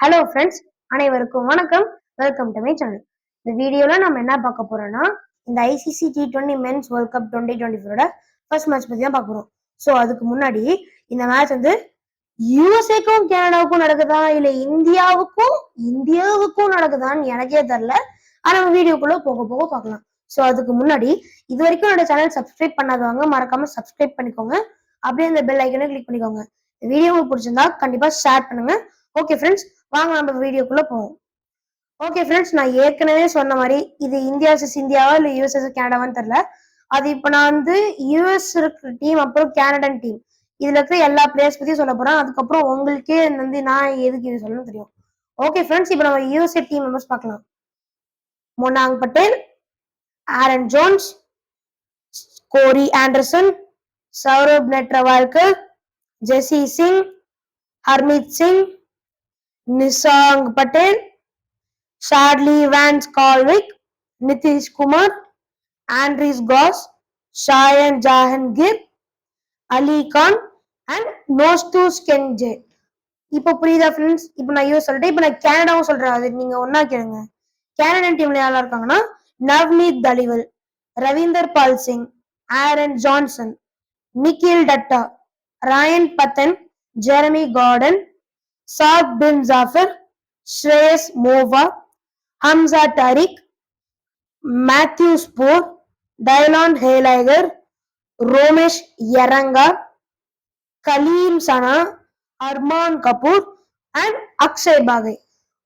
Hello friends அனைவருக்கும் வணக்கம். Welcome to my channel இந்த வீடியோல நம்ம என்ன பார்க்க போறோம்னா இந்த ICC T twenty men's world cup twenty twenty ஃபோரோட ஃபர்ஸ்ட் மேட்ச் பத்தி தான் பார்க்க போகிறோம் ஸோ அதுக்கு முன்னாடி இந்த மேட்ச் வந்து யூஎஸ்ஏக்கும் கனடாவுக்கும் நடக்குதா? இல்லை இந்தியாவுக்கும் இந்தியாவுக்கும் நடக்குதான்னு எனக்கே தெரியல. ஆனா நம்ம வீடியோக்குள்ள போக போக பார்க்கலாம். ஸோ அதுக்கு முன்னாடி இது வரைக்கும் என்னோட சேனல் சப்ஸ்கிரைப் பண்ணாதவங்க மறக்காம சப்ஸ்கிரைப் பண்ணிக்கோங்க. அப்படியே இந்த பெல் ஐக்கனை கிளிக் பண்ணிக்கோங்க. இந்த வீடியோ உங்களுக்கு பிடிச்சிருந்தா கண்டிப்பா ஷேர் பண்ணுங்க. ஓகே ஃப்ரெண்ட்ஸ் வாங்க நம்ம வீடியோக்குள்ள போவோம். ஓகே ஃப்ரெண்ட்ஸ் நான் ஏற்கனவே சொன்ன மாதிரி இது இந்தியா vs இந்தியாவா இல்லை யூஎஸ்எஸ் கனடாவான்னு தெரில அது இப்போ நான் வந்து யூஎஸ் இருக்கிற டீம் அப்புறம் கேனடன் டீம் இதுல இருக்கிற எல்லா பிளேயர்ஸ் பத்தியும் சொல்ல போறேன். அதுக்கப்புறம் உங்களுக்கே வந்து நான் எதுக்கு இது சொல்லணும்னு தெரியும். ஓகே ஃப்ரெண்ட்ஸ் இப்போ நம்ம யூஎஸ்ஏ டீம் மெம்பர்ஸ் பார்க்கலாம். Monank Patel Aaron Jones Corey Anderson Saurabh Netravalkar Jessy Singh Harmeet Singh Nisarg Patel Shadley van கால்விக் Nitish Kumar Andries Gous Shayan Jahangir Ali Khan and Nosthush Kenjige இப்போ புரியுதா friends இப்போ நான் use சொல்லிட்டேன் இப்போ நான் கேனடாவும் சொல்றேன். அது நீங்க ஒன்னா கேளுங்க. கேனடன் டீம்ல யாரெல்லாம் இருக்காங்கன்னா Navneet Dhaliwal Ravinderpal Singh Aaron Johnson Nikhil Dutta Rayyan Pathan Jeremy Gordon Saad bin Zafar Shreyas Movva Hamza Tariq Matthew Spoors Dilon Heyliger Romesh Eranga Kaleem Sana Armaan Kapoor and Akshay Bagai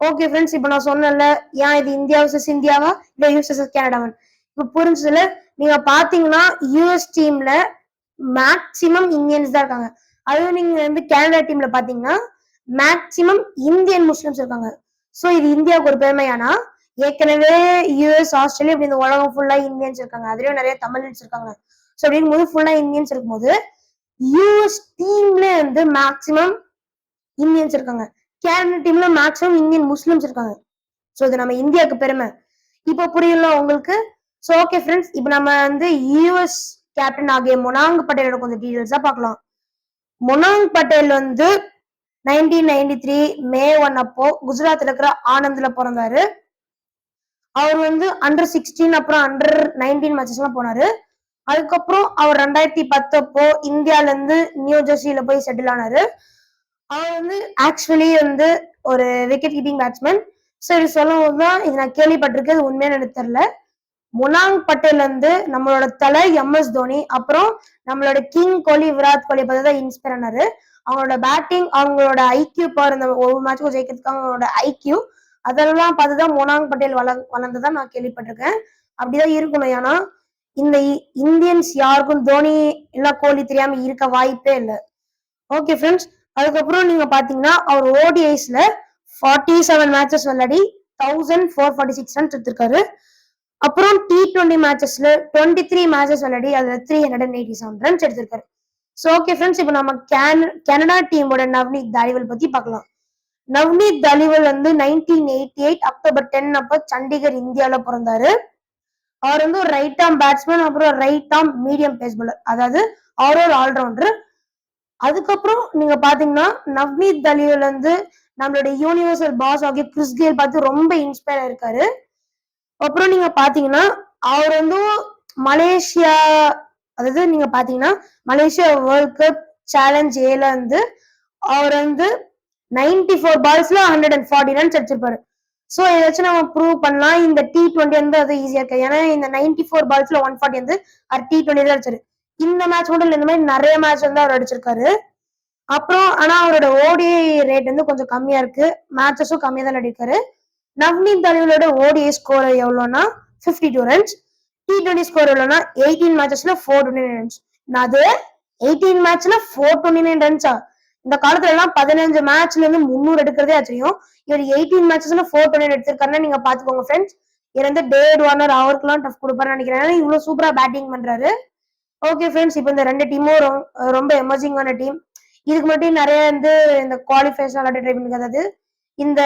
okay friends இப்போ நான் சொன்னேன்ல ஏன் இது India versus இந்தியாவா இல்லை USS கனடாவன் இப்போ புரிஞ்சதுல? நீங்க பாத்தீங்கன்னா US டீம்ல மேக்சிமம் இந்தியன்ஸ் தான் இருக்காங்க. அதுவும் நீங்க வந்து கனடா டீம்ல பாத்தீங்கன்னா மேக்சிமம் இந்தியன் முஸ்லிம்ஸ் இருக்காங்க சோ இது இந்தியாவுக்கு ஒரு பெருமையானா? ஏற்கனவே யூஎஸ் ஆஸ்திரேலியா இப்படி இந்த உலகம் ஃபுல்லா இந்தியன்ஸ் இருக்காங்க. அதுலயும் நிறைய தமிழ்ஸ் இருக்காங்க. ஸோ அப்படிங்கும் போது ஃபுல்லா இந்தியன்ஸ் இருக்கும்போது யூஎஸ் டீம்ல வந்து மேக்சிமம் இந்தியன்ஸ் இருக்காங்க. கேரளா டீம்ல மேக்சிமம் இந்தியன் முஸ்லிம்ஸ் இருக்காங்க. ஸோ இது நம்ம இந்தியாவுக்கு பெருமை. இப்போ புரியல உங்களுக்கு? ஸோ ஓகே ஃப்ரெண்ட்ஸ் இப்போ நம்ம வந்து யூஎஸ் கேப்டன் ஆகிய மொனாங் பட்டேலோட கொஞ்சம் டீடைல்ஸா பார்க்கலாம். மொனாங் பட்டேல் வந்து nineteen ninety three May one அப்போ குஜராத்ல இருக்கிற ஆனந்த்ல பிறந்தாரு. அவர் வந்து அண்டர் சிக்ஸ்டீன் அப்புறம் அண்டர் நைன்டீன் மேட்சஸ்லாம் போனாரு. அதுக்கப்புறம் அவர் ரெண்டாயிரத்தி பத்து அப்போ இந்தியால இருந்து நியூ ஜெர்சியில போய் செட்டில் ஆனாரு. அவர் வந்து ஆக்சுவலி வந்து ஒரு விக்கெட் கீப்பிங் பேட்ஸ்மேன் ஸோ இது சொல்லும் தான் இது நான் கேள்விப்பட்டிருக்கேன் உண்மையான எனக்கு தெரியல. முனாங் பட்டேல் வந்து நம்மளோட தலை எம் எஸ் தோனி அப்புறம் நம்மளோட கிங் கோலி விராட் கோலி பத்தி தான் இன்ஸ்பயர் ஆனாரு. அவங்களோட பேட்டிங் அவங்களோட ஐக்கியூ பாரு இந்த ஒவ்வொரு மேட்சுக்கும் ஜெயிக்கிறதுக்கு அவங்களோட ஐக்கியூ அதெல்லாம் பார்த்து தான் பட்டேல் வள வளர்ந்ததா நான் கேள்விப்பட்டிருக்கேன். அப்படிதான் இருக்கணும் ஏன்னா இந்த இந்தியன்ஸ் யாருக்கும் தோனி இல்ல கோலி தெரியாம இருக்க வாய்ப்பே இல்லை. ஓகே ஃப்ரெண்ட்ஸ் அதுக்கப்புறம் நீங்க பாத்தீங்கன்னா அவர் ஓடிஐஸ்ல ஃபார்ட்டி செவன் மேட்சஸ் விளையாடி thousand four forty six runs எடுத்திருக்காரு. அப்புறம் டி டுவெண்ட்டி மேட்சஸ்ல டுவெண்ட்டி த்ரீ மேட்சஸ் விளையாடி அதுல three hundred and eighty seven runs எடுத்திருக்காரு. ஸோ ஓகே ஃப்ரெண்ட்ஸ் இப்போ நம்ம கேன் கனடா டீமோட நவ்னீத் தாலிவல் பத்தி பார்க்கலாம். நவ்னீத் தாலிவல் வந்து nineteen eighty eight October ten அப்போ சண்டிகர் இந்தியால பிறந்தாரு. அவர் வந்து ஒரு ரைட் ஆம் பேட்ஸ்மேன் அப்புறம் ரைட் ஆம் மீடியம் பேஸ் bowler. அதாவது அவர் ஒரு ஆல்ரவுண்டர் அதுக்கப்புறம் நீங்க பாத்தீங்கன்னா நவ்னீத் தலிவல் வந்து நம்மளுடைய யூனிவர்சல் பாஸ் ஆகிய கிறிஸ் கேல் பார்த்து ரொம்ப இன்ஸ்பயர் ஆயிருக்காரு. அப்புறம் நீங்க பாத்தீங்கன்னா அவர் வந்து மலேசியா அதாவது நீங்க பாத்தீங்கன்னா மலேசியா வேர்ல்ட் கப் சேலஞ்ச் ஏல வந்து அவர் வந்து நைன்டி ஃபோர் பால்ஸ்ல ஹண்ட்ரட் அண்ட் ஃபார்ட்டி ரன்ஸ் அடிச்சிருப்பாரு. ஸோ ஏதாச்சும் நம்ம ப்ரூவ் பண்ணலாம். இந்த டி ட்வெண்ட்டி வந்து அது ஈஸியா இருக்கு. ஏன்னா இந்த நைன்டி ஃபோர் பால்ஸ்ல ஒன் ஃபார்ட்டி வந்து அவர் டி டுவெண்ட்டி தான் அடிச்சிரு. இந்த மேட்ச் மட்டும் இல்லை இந்த மாதிரி நிறைய மேட்ச் வந்து அவர் அடிச்சிருக்காரு. அப்புறம் ஆனா அவரோட ஓடிஐ ரேட் வந்து கொஞ்சம் கம்மியா இருக்கு. மேட்சஸும் கம்மியா தான் அடிக்காரு நவ்னீத் தலைவரோட ODI score எவ்வளோன்னா fifty two runs T twenty score எவ்வளோனா எயிட்டீன் மேட்சஸ்ல ஃபோர் டுவெண்ட்டி நைன் ரன்ஸ் அது எயிட்டீன் மேட்ச்ல ஃபோர் டுவெண்ட்டி நைன் ரன்ஸா இந்த காலத்துல எல்லாம் பதினஞ்சு மேட்ச்ல இருந்து முந்நூறு எடுக்கிறதே ஆச்சரியம் இவர் எயிட்டீன் மேட்சஸ்ல ஃபோர் டுவெண்ட்டி எடுத்திருக்காருன்னா நீங்க பாத்துக்கோங்க ஃப்ரெண்ட்ஸ் இவர் வந்து டேட் வார்னர் அவருக்குலாம் டஃப் கொடுப்பாருன்னு நினைக்கிறேன். இவ்வளவு சூப்பரா பேட்டிங் பண்றாரு. ஓகே ஃப்ரெண்ட்ஸ் இப்போ இந்த ரெண்டு டீமும் ரொம்ப எமர்ஜிங்கான டீம் இதுக்கு மட்டும் நிறைய வந்து இந்த குவாலிஃபைஸ் விளையாட்டு ட்ரை பண்ணிருக்காது அதாவது இந்த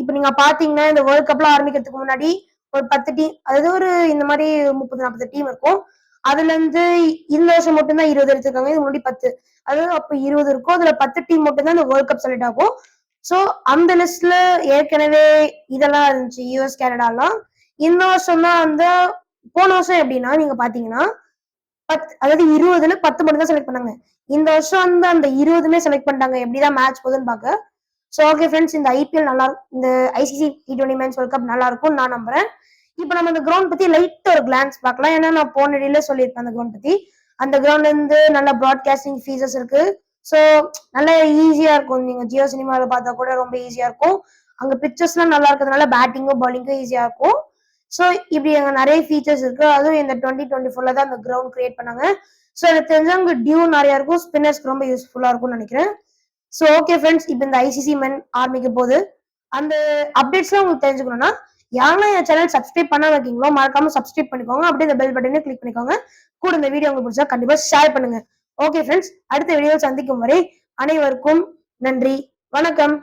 இப்போ நீங்க பாத்தீங்கன்னா இந்த வேர்ல்ட் கப்ல ஆரம்பிக்கிறதுக்கு முன்னாடி ஒரு பத்து டீம் அதாவது ஒரு இந்த மாதிரி முப்பது நாற்பது டீம் இருக்கும். அதுல இருந்து இந்த வருஷம் மட்டும்தான் இருபது எடுத்திருக்காங்க. இது முன்னாடி பத்து. அதாவது அப்ப இருபது இருக்கும். அதுல பத்து டீம் மட்டும்தான் இந்த வேர்ல்ட் கப் செலக்ட் ஆகும். ஸோ அந்த லிஸ்ட்ல ஏற்கனவே இதெல்லாம் இருந்துச்சு. யூஎஸ் கனடாலாம் இந்த வருஷம் தான் வந்து போன வருஷம் எப்படின்னா நீங்க பாத்தீங்கன்னா பத் அதாவது இருபதுல பத்து மட்டும் தான் செலக்ட் பண்ணாங்க. இந்த வருஷம் வந்து அந்த இருபதுமே செலக்ட் பண்ணிட்டாங்க. எப்படிதான் மேட்ச் போகுதுன்னு பார்க்க ஸோ ஓகே ஃப்ரெண்ட்ஸ் இந்த ஐபிஎல் நல்லா இந்த ICC T twenty men's world cup நல்லா இருக்கும் நான் நம்புறேன். இப்போ நம்ம அந்த கிரவுண்ட் பத்தி லைட்டா ஒரு கிளான்ஸ் பார்க்கலாம். ஏன்னா நான் போன இடையில சொல்லியிருப்பேன் அந்த கிரவுண்ட் பத்தி. அந்த கிரவுண்ட்ல இருந்து நல்ல ப்ராட்காஸ்டிங் ஃபீஸஸ் இருக்கு. ஸோ நல்ல ஈஸியா இருக்கும். நீங்க ஜியோ சினிமாவில் பார்த்தா கூட ரொம்ப ஈஸியா இருக்கும். அங்க பிக்சர்ஸ்லாம் நல்லா இருக்கிறதுனால பேட்டிங்கும் பவுலிங்கும் ஈஸியா இருக்கும். ஸோ இப்படி அங்கே நிறைய ஃபீச்சர்ஸ் இருக்கு. அதுவும் இந்த டுவெண்ட்டி டுவெண்ட்டி ஃபோர்ல தான் அந்த கிரவுண்ட் கிரியேட் பண்ணாங்க. ஸோ எனக்கு தெரிஞ்சு அங்கே டியூ நிறைய இருக்கும். ஸ்பின்னர்ஸ்க்கு ரொம்ப யூஸ்ஃபுல்லா இருக்கும்னு நினைக்கிறேன். ஸோ ஓகே ஃப்ரெண்ட்ஸ் இப்போ இந்த ஐசிசி மென் ஆரம்பிக்க போகுது அந்த அப்டேட்ஸ்லாம் உங்களுக்கு தெரிஞ்சுக்கணும்னா யாரெல்லாம் என் சேனல் சப்ஸ்கிரைப் பண்ண வைக்கீங்களோ மறக்காம சப்ஸ்கிரைப் பண்ணிக்கோங்க. அப்படியே இந்த பெல் பட்டனை கிளிக் பண்ணிக்கோங்க. கூட இந்த வீடியோ உங்களுக்கு பிடிச்சா கண்டிப்பா ஷேர் பண்ணுங்க. ஓகே ஃப்ரெண்ட்ஸ் அடுத்த வீடியோ சந்திக்கும் வரை அனைவருக்கும் நன்றி. வணக்கம்.